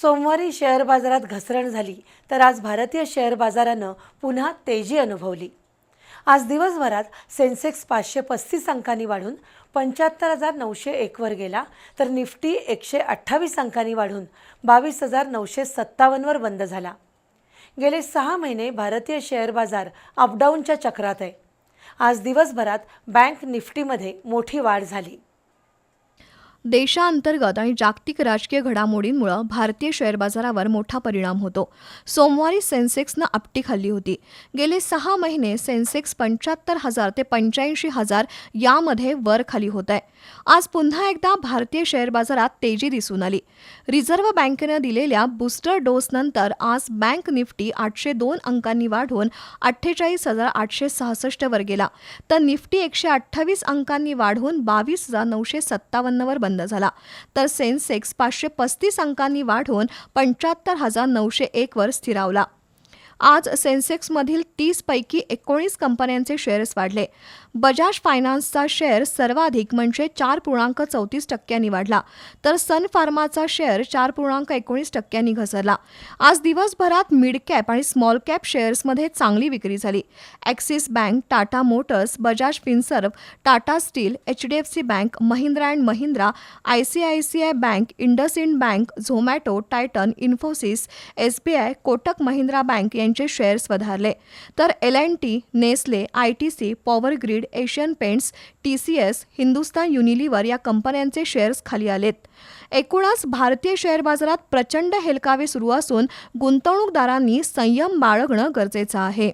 सोमवारी शेअर बाजारात घसरण झाली तर आज भारतीय शेअर बाजारानं पुन्हा तेजी अनुभवली. आज दिवसभरात सेन्सेक्स पाचशे पस्तीस अंकांनी वाढून पंच्याहत्तर हजार नऊशे एकवर गेला तर निफ्टी एकशे अठ्ठावीस अंकांनी वाढून बावीस हजार नऊशे सत्तावन्नवर बंद झाला. गेले सहा महिने भारतीय शेअर बाजार अपडाऊनच्या चक्रात आहे. आज दिवसभरात बँक निफ्टीमध्ये मोठी वाढ झाली. देशांतर्गत आणि जागतिक राजकीय घडामोडींमुळे भारतीय शेअर बाजारावर मोठा परिणाम होतो. सोमवारी सेन्सेक्सनं आपटी खाल्ली होती. गेले सहा महिने सेन्सेक्स पंच्याहत्तर हजार ते पंच्याऐंशी हजार यामध्ये वर खाली होत आहे. आज पुन्हा एकदा भारतीय शेअर बाजारात तेजी दिसून आली. रिझर्व्ह बँकेनं दिलेल्या बूस्टर डोसनंतर आज बँक निफ्टी आठशे दोन अंकांनी वाढून अठ्ठेचाळीस हजार आठशे सहासष्टवर गेला. तर निफ्टी एकशे अठ्ठावीस अंकांनी वाढून बावीस हजार नऊशे सत्तावन्नवर बंद झाला. तर सेन्सेक्स पाचशे पस्तीस अंकांनी वाढून पंच्याहत्तर हजार नऊशे एकवर स्थिरावला. आज सेन्सेक्समधील तीसपैकी एकोणीस कंपन्यांचे शेअर्स वाढले. बजाज फायनान्सचा शेअर सर्वाधिक म्हणजे चार पूर्णांक चौतीस टक्क्यांनी वाढला. तर सन फार्माचा शेअर चार पूर्णांक एकोणीस टक्क्यांनी घसरला. आज दिवसभरात मिड कॅप आणि स्मॉल कॅप शेअर्समध्ये चांगली विक्री झाली. Axis bank Tata Motors Bajaj Finserv Tata Steel H D F C bank Mahindra and Mahindra I C I C I bank IndusInd bank Zomato Titan Infosys S B I Kotak Mahindra bank यांचे shares वधारले. तर L and T Nestle I T C Power Grid Asian Paints T C S Hindustan Unilever या कंपन्यांचे shares खाली आलेत. एकूणच भारतीय share बाजारात प्रचंड हेलकावे सुरू असून गुंतवणूकदारांनी संयम बाळगणं गरजेचं आहे.